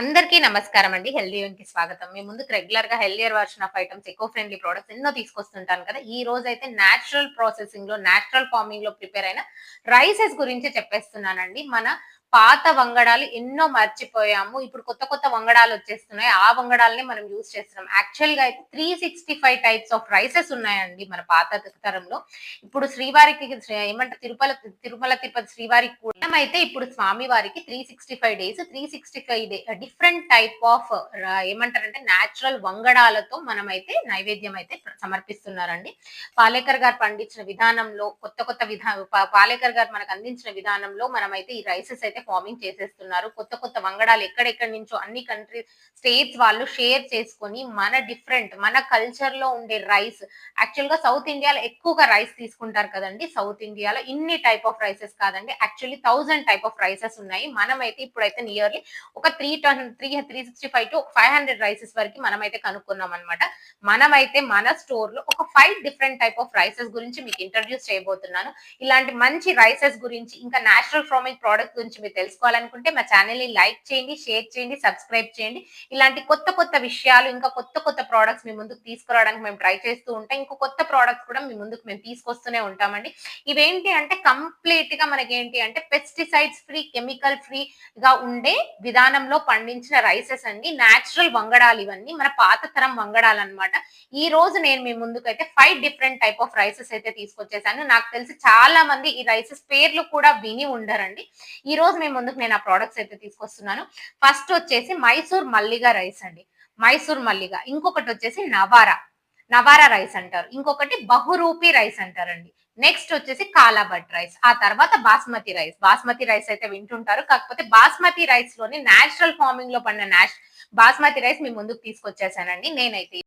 అందరికీ నమస్కారం అండి. హెల్దీ కి స్వాగతం. మీ ముందుకు రెగ్యులర్గా healthier version of items eco friendly products ఎన్నో తీసుకొస్తుంటాను కదా. ఈ రోజు అయితే నేచురల్ ప్రాసెసింగ్లో నేచురల్ ఫార్మింగ్లో ప్రిపేర్ అయిన రైసెస్ గురించి చెప్పేస్తున్నానండి. మన పాత వంగడాలు ఎన్నో మర్చిపోయాము. ఇప్పుడు కొత్త కొత్త వంగడాలు వచ్చేస్తున్నాయి. ఆ వంగడాలని మనం యూజ్ చేస్తున్నాం. యాక్చువల్గా అయితే three sixty five types of rices ఉన్నాయండి మన పాత తరంలో ఇప్పుడు శ్రీవారికి ఏమంటారు? తిరుపల తిరుమల తిరుపతి శ్రీవారికి కూడా అయితే ఇప్పుడు స్వామి వారికి three sixty five days three sixty five day different type of ఏమంటారంటే న్యాచురల్ వంగడాలతో మనం అయితే నైవేద్యం అయితే సమర్పిస్తున్నారండి. పాలేకర్ గారు పండించిన విధానంలో కొత్త కొత్త విధా పాలేకర్ గారు మనకు అందించిన విధానంలో మనం అయితే ఈ రైసెస్ అయితే ఫార్మింగ్ చేసేస్తున్నారు కొత్త కొత్త వంగడాలు ఎక్కడెక్కడి నుంచో అన్ని కంట్రీ స్టేట్స్ వాళ్ళు షేర్ చేసుకొని మన డిఫరెంట్ మన కల్చర్లో ఉండే రైస్ యాక్చువల్గా సౌత్ ఇండియాలో ఎక్కువగా రైస్ తీసుకుంటారు కదండి. సౌత్ ఇండియాలో ఇన్ని టైప్ ఆఫ్ రైసెస్ కాదండి. Actually thousand type of rices ఉన్నాయి. మనమైతే ఇప్పుడైతే నియర్లీ ఒక three ton three three sixty five to five hundred rices వరకు మనమైతే కనుక్కున్నాం అనమాట మనమైతే మన స్టోర్లో ఒక five different type of rices గురించి మీకు ఇంట్రడ్యూస్ చేయబోతున్నాను. ఇలాంటి మంచి రైసెస్ గురించి ఇంకా నేచురల్ ఫార్మింగ్ ప్రోడక్ట్ గురించి మీరు తెలుసుకోవాలనుకుంటే మా ఛానల్ని లైక్ చేయండి షేర్ చేయండి సబ్స్క్రైబ్ చేయండి. ఇలాంటి కొత్త కొత్త విషయాలు ఇంకా కొత్త కొత్త ప్రోడక్ట్స్ మీ ముందుకు తీసుకురావడానికి మేము ట్రై చేస్తూ ఉంటాం. ఇంకో కొత్త ప్రోడక్ట్స్ కూడా మీ ముందుకు మేము తీసుకొస్తూనే ఉంటామండి. ఇవేంటి అంటే కంప్లీట్గా మనకి ఏంటి అంటే పెస్టిసైడ్స్ ఫ్రీ కెమికల్ ఫ్రీ గా ఉండే విధానంలో పండించిన రైసెస్ అండి. నాచురల్ వంగడాలు ఇవన్నీ మన పాత తరం వంగడాలు అన్నమాట. ఈ రోజు నేను మీ ముందుకు అయితే five different type of rices అయితే తీసుకొచ్చేసాను. నాకు తెలిసి చాలా మంది ఈ రైసెస్ పేర్లు కూడా విని ఉండరండి. ఈ రోజు మీ ముందుకు నేను ఆ ప్రోడక్ట్స్ అయితే తీసుకొస్తున్నాను. ఫస్ట్ వచ్చేసి మైసూర్ మల్లిగా రైస్ అండి. మైసూర్ మల్లిగా. ఇంకొకటి వచ్చేసి నవారా. నవారా రైస్ అంటారు. ఇంకొకటి బహురూపి రైస్ అంటారండి. నెక్స్ట్ వచ్చేసి కాలాబట్ రైస్. ఆ తర్వాత బాస్మతి రైస్. బాస్మతి రైస్ అయితే వింటుంటారు. కాకపోతే బాస్మతి రైస్లోని నేచురల్ ఫార్మింగ్లో పడిన బాస్మతి రైస్ మీ ముందుకు తీసుకొచ్చేసానండి. నేనైతే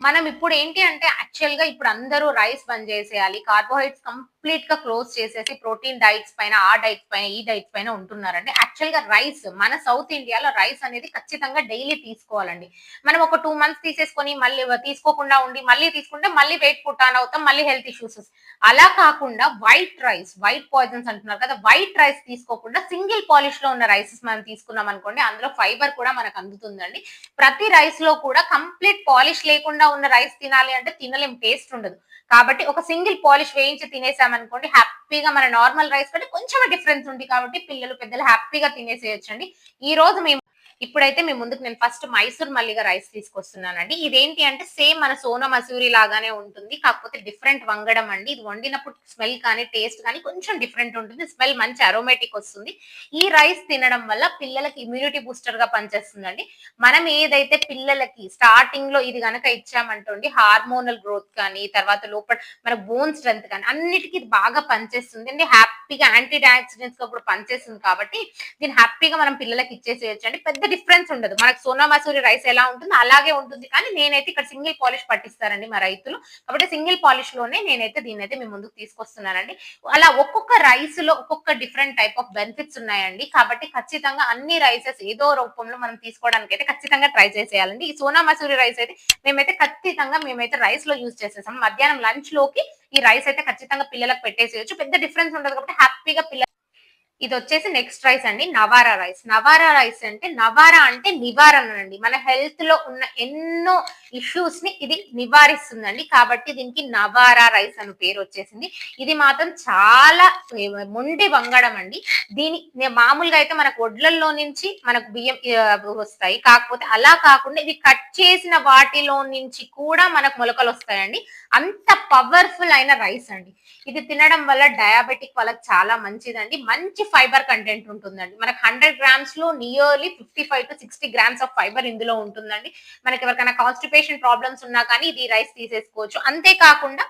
మనం ఇప్పుడు ఏంటి అంటే యాక్చువల్గా ఇప్పుడు అందరూ రైస్ బంద్ చేసేయాలి కార్బోహైడ్రేట్స్ కంప్లీట్గా క్లోజ్ చేసేసి ప్రోటీన్ డైట్స్ పైన ఆ డైట్స్ పైన ఈ డైట్స్ పైన ఉంటున్నారండి యాక్చువల్గా రైస్ మన సౌత్ ఇండియాలో రైస్ అనేది ఖచ్చితంగా డైలీ తీసుకోవాలండి. మనం ఒక టూ మంత్స్ తీసేసుకొని మళ్ళీ తీసుకోకుండా ఉండి మళ్ళీ తీసుకుంటే మళ్ళీ వెయిట్ పుట్టాన్ అవుతాం మళ్ళీ హెల్త్ ఇష్యూస్ అలా కాకుండా వైట్ రైస్ వైట్ పాయిజన్స్ అంటున్నారు కదా వైట్ రైస్ తీసుకోకుండా సింగిల్ పాలిష్లో ఉన్న రైసెస్ మనం తీసుకున్నాం అనుకోండి అందులో ఫైబర్ కూడా మనకు అందుతుందండి. ప్రతి రైస్లో కూడా కంప్లీట్ పాలిష్ లేకుండా ఉన్న రైస్ తినాలి అంటే తినలేం టేస్ట్ ఉండదు. కాబట్టి ఒక సింగిల్ పాలిష్ వేయించి తినేసామనుకోండి హ్యాపీగా మన నార్మల్ రైస్ కంటే కొంచెం డిఫరెన్స్ ఉంది కాబట్టి పిల్లలు పెద్దలు హ్యాపీగా తినేసేయచ్చండి. ఈ రోజు మేము ఇప్పుడైతే మీ ముందుకు నేను ఫస్ట్ మైసూర్ మల్లిగా రైస్ తీసుకొస్తున్నానండి. ఇదేంటి అంటే సేమ్ మన సోనా మసూరి లాగానే ఉంటుంది. కాకపోతే డిఫరెంట్ వంగడం అండి. ఇది వండినప్పుడు స్మెల్ కానీ టేస్ట్ కానీ కొంచెం డిఫరెంట్ ఉంటుంది. స్మెల్ మంచి అరోమేటిక్ వస్తుంది. ఈ రైస్ తినడం వల్ల పిల్లలకి ఇమ్యూనిటీ బూస్టర్గా పనిచేస్తుందండి. మనం ఏదైతే పిల్లలకి స్టార్టింగ్లో ఇది కనుక ఇచ్చామంటండి హార్మోనల్ గ్రోత్ కానీ తర్వాత లోపల మన బోన్ స్ట్రెంత్ కానీ అన్నిటికీ ఇది బాగా పనిచేస్తుంది. అండి హ్యాపీగా యాంటీ ఆక్సిడెంట్స్గా కూడా పనిచేస్తుంది కాబట్టి దీన్ని హ్యాపీగా మనం పిల్లలకి ఇచ్చేసేయచ్చు అండి పెద్ద డిఫరెన్స్ ఉండదు. మనకు సోనా మసూరి రైస్ ఎలా ఉంటుందో అలాగే ఉంటుంది. కానీ నేనైతే ఇక్కడ సింగిల్ పాలిష్ పట్టిస్తారండి మా రైతులు. కాబట్టి సింగిల్ పాలిష్లోనే నేనైతే దీన్ని అయితే మీ ముందుకు తీసుకొస్తున్నానండి. అలా ఒక్కొక్క రైస్లో ఒక్కొక్క డిఫరెంట్ టైప్ ఆఫ్ బెనిఫిట్స్ ఉన్నాయండి. కాబట్టి ఖచ్చితంగా అన్ని రైసెస్ ఏదో రూపంలో మనం తీసుకోవడానికి అయితే ఖచ్చితంగా ట్రై చేసేయాలండి. ఈ సోనా మసూరి రైస్ అయితే మేమైతే ఖచ్చితంగా మేమైతే రైస్లో యూజ్ చేసేసాం మధ్యాహ్నం లంచ్లోకి ఈ రైస్ అయితే ఖచ్చితంగా పిల్లలకు పెట్టేసేయచ్చు. పెద్ద డిఫరెన్స్ ఉండదు కాబట్టి హ్యాపీగా పిల్లలు ఇది వచ్చేసి నెక్స్ట్ రైస్ అండి నవారా రైస్ నవారా రైస్ అంటే నవారా అంటే నివారణ అండి. మన హెల్త్లో ఉన్న ఎన్నో ఇష్యూస్ని ఇది నివారిస్తుందండి. కాబట్టి దీనికి నవారా రైస్ అని పేరు వచ్చేసింది. ఇది మాత్రం చాలా మొండి వంగడం అండి. దీని మామూలుగా అయితే మనకు వడ్లల్లో నుంచి మనకు బియ్యం వస్తాయి. కాకపోతే అలా కాకుండా ఇది కట్ చేసిన వాటిలో నుంచి కూడా మనకు మొలకలు వస్తాయండి. అంత పవర్ఫుల్ అయిన రైస్ అండి. ఇది తినడం వల్ల డయాబెటిక్ వాళ్ళకి చాలా మంచిదండి. మంచి ఫైబర్ కంటెంట్ ఉంటుందండి. మనకు hundred గ్రామ్స్లో nearly fifty five to sixty grams of fibre ఇందులో ఉంటుందండి. మనకి ఎవరికైనా కాన్స్టిపేషన్ ప్రాబ్లమ్స్ ఉన్నా కానీ ఇది రైస్ తీసేసుకోవచ్చు. అంతేకాకుండా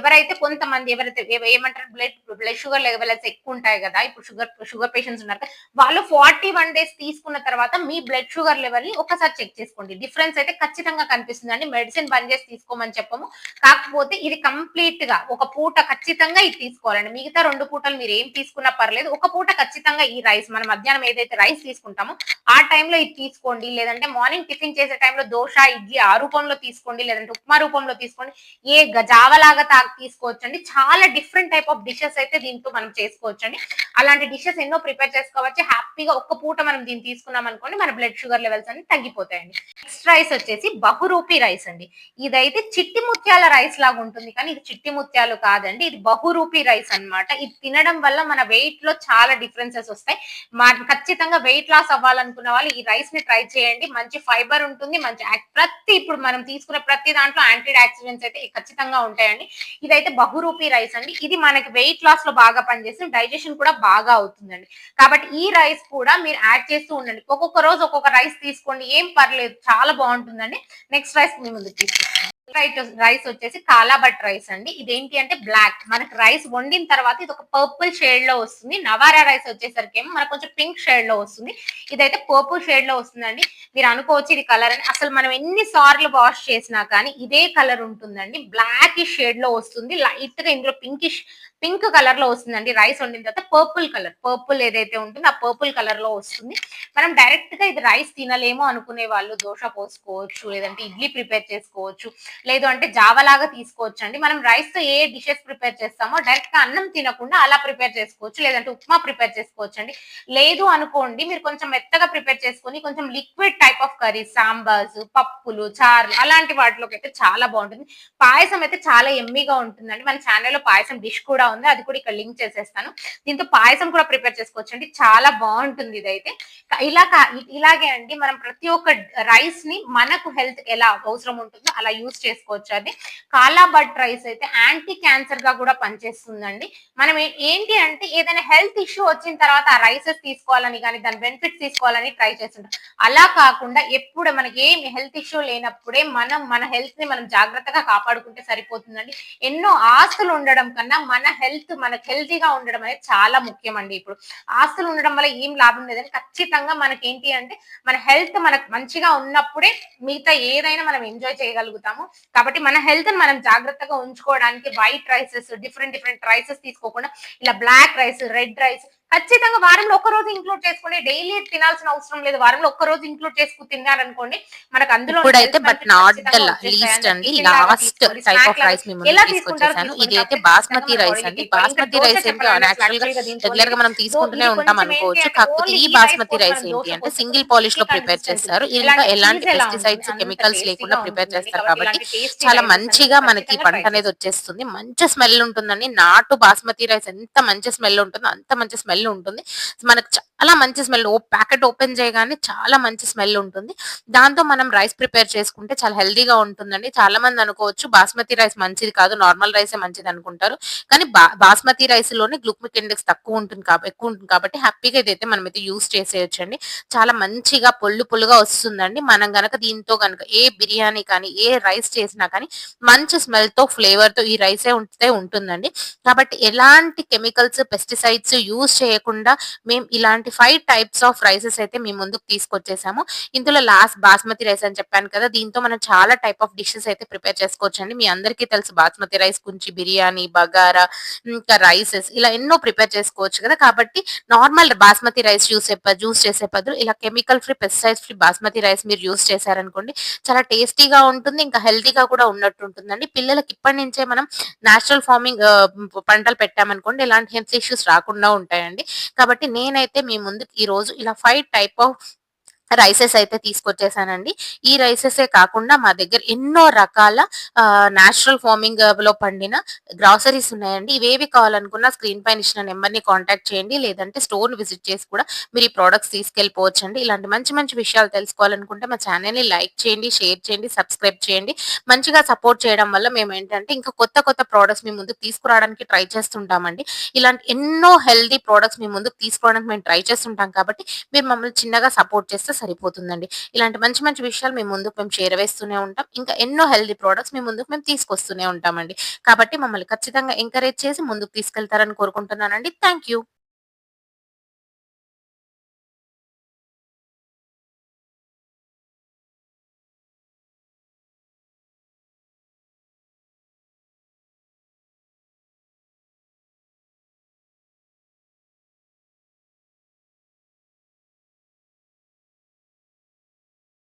ఎవరైతే కొంతమంది ఎవరైతే ఏమంటారు బ్లడ్ బ్లడ్ షుగర్ లెవెల్స్ ఎక్కువ ఉంటాయి కదా ఇప్పుడు షుగర్ షుగర్ పేషెంట్స్ ఉన్నారు వాళ్ళు ఫార్టీ వన్ డేస్ తీసుకున్న తర్వాత మీ బ్లడ్ షుగర్ లెవెల్ని ఒకసారి చెక్ చేసుకోండి. డిఫరెన్స్ అయితే ఖచ్చితంగా కనిపిస్తుందండి. మెడిసిన్ బంద్ చేసి తీసుకోమని చెప్పము. కాకపోతే ఇది కంప్లీట్గా ఒక పూట ఖచ్చితంగా ఇది తీసుకోవాలండి. మిగతా రెండు పూటలు మీరు ఏం తీసుకున్నా పర్లేదు. ఒక పూట ఖచ్చితంగా ఈ రైస్ మనం మధ్యాహ్నం ఏదైతే రైస్ తీసుకుంటామో ఆ టైంలో ఇది తీసుకోండి. లేదంటే మార్నింగ్ టిఫిన్ చేసే టైంలో దోశ ఇడ్లీ ఆ రూపంలో తీసుకోండి. లేదంటే ఉప్మా రూపంలో తీసుకోండి. ఏ గజావలాగా జావలాగా తాగి తీసుకోవచ్చు అండి చాలా డిఫరెంట్ టైప్ ఆఫ్ డిషెస్ అయితే దీంతో మనం చేసుకోవచ్చు అండి అలాంటి డిషెస్ ఎన్నో ప్రిపేర్ చేసుకోవచ్చు. హ్యాపీగా ఒక్క పూట మనం దీన్ని తీసుకున్నాం అనుకోండి మన బ్లడ్ షుగర్ లెవెల్స్ అన్ని తగ్గిపోతాయండి. నెక్స్ట్ రైస్ వచ్చేసి బహురూపి రైస్ అండి. ఇదైతే చిట్టి ముత్యాల రైస్ లాగా ఉంటుంది. కానీ ఇది చిట్టి ముత్యాలు కాదండి. ఇది బహురూపి రైస్ అన్నమాట. ఇది తినడం వల్ల మన వెయిట్లో చాలా డిఫరెన్సెస్ వస్తాయి. మా ఖచ్చితంగా వెయిట్ లాస్ అవ్వాలనుకున్న వాళ్ళు ఈ రైస్ని ట్రై చేయండి. మంచి ఫైబర్ ఉంటుంది మంచి ప్రతి ఇప్పుడు మనం తీసుకునే ప్రతి దాంట్లో యాంటీ ఆక్సిడెంట్స్ అయితే ఖచ్చితంగా ఉంటాయండి. ఇదైతే బహురూపి రైస్ అండి. ఇది మనకి వెయిట్ లాస్లో బాగా పనిచేస్తుంది డైజెషన్ కూడా బాగా అవుతుందండి. కాబట్టి ఈ రైస్ కూడా మీరు యాడ్ చేస్తూ ఉండండి. ఒక్కొక్క రోజు ఒక్కొక్క రైస్ తీసుకోండి ఏం పర్లేదు చాలా బాగుంటుందండి. నెక్స్ట్ రైస్ మీ ముందు తీసుకుంటాం రైట్ రైస్ వచ్చేసి కాలాబట్ రైస్ అండి. ఇదేంటి అంటే బ్లాక్. మనకి రైస్ వండిన తర్వాత ఇది ఒక పర్పుల్ షేడ్లో వస్తుంది. నవారా రైస్ వచ్చేసరికి ఏమో మనకు కొంచెం పింక్ షేడ్లో వస్తుంది. ఇదైతే పర్పుల్ షేడ్లో వస్తుందండి. మీరు అనుకోవచ్చు ఇది కలర్ అని. అసలు మనం ఎన్ని సార్లు వాష్ చేసినా కానీ ఇదే కలర్ ఉంటుందండి. బ్లాక్ షేడ్లో వస్తుంది. లైట్గా ఇందులో పింకిష్ పింక్ కలర్లో వస్తుందండి. రైస్ వండిన తర్వాత పర్పుల్ కలర్. పర్పుల్ ఏదైతే ఉంటుందో ఆ పర్పుల్ కలర్లో వస్తుంది. మనం డైరెక్ట్గా ఇది రైస్ తినలేమో అనుకునే వాళ్ళు దోశ పోసుకోవచ్చు లేదంటే ఇడ్లీ ప్రిపేర్ చేసుకోవచ్చు లేదు అంటే జావలాగా తీసుకోవచ్చు అండి. మనం రైస్తో ఏ డిషెస్ ప్రిపేర్ చేస్తామో డైరెక్ట్గా అన్నం తినకుండా అలా ప్రిపేర్ చేసుకోవచ్చు లేదంటే ఉప్మా ప్రిపేర్ చేసుకోవచ్చు అండి. లేదు అనుకోండి మీరు కొంచెం మెత్తగా ప్రిపేర్ చేసుకొని కొంచెం liquid type of curry sambars పప్పులు చారు అలాంటి వాటిలోకి అయితే చాలా బాగుంటుంది. పాయసం అయితే చాలా ఎమ్మిగా ఉంటుందండి. మన ఛానల్లో పాయసం డిష్ కూడా ఉంది అది కూడా ఇక్కడ లింక్ చేసేస్తాను. దీంతో పాయసం కూడా ప్రిపేర్ చేసుకోవచ్చు అండి చాలా బాగుంటుంది ఇదైతే. ఇలా ఇలాగే అండి మనం ప్రతి ఒక్క రైస్ని మనకు హెల్త్ ఎలా అవసరం ఉంటుందో అలా యూస్ చేసుకోవచ్చు అది కాలాబట్ రైస్ అయితే యాంటీ క్యాన్సర్గా కూడా పనిచేస్తుందండి. మనం ఏంటి అంటే ఏదైనా హెల్త్ ఇష్యూ వచ్చిన తర్వాత ఆ రైసెస్ తీసుకోవాలని కానీ దాని బెనిఫిట్స్ తీసుకోవాలని ట్రై చేస్తుంటాం. అలా కాకుండా ఎప్పుడు మనకి ఏం హెల్త్ ఇష్యూ లేనప్పుడే మనం మన హెల్త్ని మనం జాగ్రత్తగా కాపాడుకుంటే సరిపోతుందండి. ఎన్నో ఆస్తులు ఉండడం కన్నా మన హెల్త్ మనకు హెల్తీగా ఉండడం అనేది చాలా ముఖ్యం అండి ఇప్పుడు. ఆస్తులు ఉండడం వల్ల ఏం లాభం లేదని ఖచ్చితంగా మనకి ఏంటి అంటే మన హెల్త్ మనకు మంచిగా ఉన్నప్పుడే మిగతా ఏదైనా మనం ఎంజాయ్ చేయగలుగుతాము. కాబట్టి మన హెల్త్ మనం జాగ్రత్తగా ఉంచుకోవడానికి white rices different different rices తీసుకోకుండా ఇలా బ్లాక్ రైస్ రెడ్ రైస్ ఖచ్చితంగా వారంలో ఒక్క రోజు ఇంక్లూడ్ చేసుకోండి డైలీ తినాల్సిన అవసరం లేదు. వారంలో ఒక్క రోజు ఇంక్లూడ్ చేసుకుని తిన్నారనుకోండి మనకు అందులో ఇప్పుడైతే బట్ నాట్ ద లీస్ట్ అండి. లాస్ట్ టైప్ ఆఫ్ రైస్ మేము తీసుకొచ్చేసాను. ఇది అయితే బాస్మతి రైస్ అండి. బాస్మతి రైస్ ఏంటి గా రెగ్యులర్గా మనం తీసుకుంటూనే ఉంటాం అనుకోవచ్చు. కాకపోతే ఈ బాస్మతి రైస్ ఏంటి అంటే సింగిల్ పాలిష్లో ప్రిపేర్. చేస్తారు. ఇంకా ఎలాంటి పెస్టిసైడ్స్? కెమికల్స్ లేకుండా ప్రిపేర్. చేస్తారు కాబట్టి చాలా మంచిగా మనకి పంట అనేది వచ్చేస్తుంది. మంచి స్మెల్ ఉంటుందండి. నాటు బాస్మతి రైస్ ఎంత మంచి స్మెల్ ఉంటుందో అంత మంచి స్మెల్ ఉంటుంది. మనకు చాలా మంచి స్మెల్. ఓ ప్యాకెట్ ఓపెన్ చేయగానే చాలా మంచి స్మెల్ ఉంటుంది. దాంతో మనం రైస్ ప్రిపేర్ చేసుకుంటే చాలా హెల్దీగా ఉంటుందండి. చాలా మంది అనుకోవచ్చు బాస్మతి రైస్ మంచిది కాదు నార్మల్ రైసే మంచిది అనుకుంటారు. కానీ బా బాస్మతి రైస్లోనే గ్లూక్మిక్ ఇండెక్స్ తక్కువ ఉంటుంది కాబట్టి ఎక్కువ ఉంటుంది కాబట్టి హ్యాపీగా ఇదైతే మనం అయితే యూస్ చేసేయచ్చండి. చాలా మంచిగా పొల్లు పొల్లుగా వస్తుందండి. మనం గనక దీంతో గనక ఏ బిర్యానీ కానీ ఏ రైస్ చేసినా కానీ మంచి స్మెల్తో ఫ్లేవర్తో ఈ రైసే ఉంటే ఉంటుందండి. కాబట్టి ఎలాంటి కెమికల్స్ పెస్టిసైడ్స్ యూస్ చేయకుండా మేము ఇలాంటి ఫైవ్ టైప్స్ ఆఫ్ రైసెస్ అయితే మీ ముందుకు తీసుకొచ్చేసాము. ఇందులో లాస్ట్ బాస్మతి రైస్ అని చెప్పాను కదా దీంతో మనం చాలా టైప్ ఆఫ్ డిషెస్ అయితే ప్రిపేర్ చేసుకోవచ్చండి. మీ అందరికీ తెలుసు బాస్మతి రైస్ గురించి బిర్యానీ బగారా ఇంకా రైసెస్ ఇలా ఎన్నో ప్రిపేర్ చేసుకోవచ్చు కదా. కాబట్టి normal basmati rice use use చేసే బదులు ఇలా chemical free pesticides free basmati rice మీరు యూస్ చేశారనుకోండి చాలా టేస్టీగా ఉంటుంది ఇంకా హెల్తీగా కూడా ఉన్నట్టు ఉంటుందండి. పిల్లలకి ఇప్పటి నుంచే మనం నేచురల్ ఫార్మింగ్ పంటలు పెట్టామనుకోండి ఇలాంటి హెల్త్ ఇష్యూస్ రాకుండా ఉంటాయండి. కాబట్టి నేనైతే మీ ముందు ఈ రోజు ఇలా ఫైవ్ టైప్ ఆఫ్ రైసెస్ అయితే తీసుకొచ్చేసానండి. ఈ రైసెసే కాకుండా మా దగ్గర ఎన్నో రకాల నేచురల్ ఫార్మింగ్లో పండిన గ్రాసరీస్ ఉన్నాయండి. ఇవేవి కావాలనుకున్నా స్క్రీన్ పైన ఇచ్చిన నెంబర్ని కాంటాక్ట్ చేయండి. లేదంటే స్టోర్ విజిట్ చేసి కూడా మీరు ఈ ప్రోడక్ట్స్ తీసుకెళ్ళిపోవచ్చు అండి ఇలాంటి మంచి మంచి విషయాలు తెలుసుకోవాలనుకుంటే మా ఛానల్ని లైక్ చేయండి షేర్ చేయండి సబ్స్క్రైబ్ చేయండి. మంచిగా సపోర్ట్ చేయడం వల్ల మేము ఏంటంటే ఇంకా కొత్త కొత్త ప్రోడక్ట్స్ మీ ముందుకు తీసుకురావడానికి ట్రై చేస్తుంటామండి. ఇలాంటి ఎన్నో హెల్దీ ప్రోడక్ట్స్ మీ ముందుకు తీసుకోవడానికి మేము ట్రై చేస్తుంటాం కాబట్టి మీరు మమ్మల్ని చిన్నగా సపోర్ట్ చేస్తే సరిపోతుందండి. ఇలాంటి మంచి మంచి విషయాలు మేము ముందుకు మేము చేరవేస్తూనే ఉంటాం. ఇంకా ఎన్నో హెల్దీ ప్రోడక్ట్స్ మీ ముందుకు మేము తీసుకొస్తూనే ఉంటామండి. కాబట్టి మమ్మల్ని ఖచ్చితంగా ఎంకరేజ్ చేసి ముందుకు తీసుకెళ్తారని కోరుకుంటున్నానండి. Thank you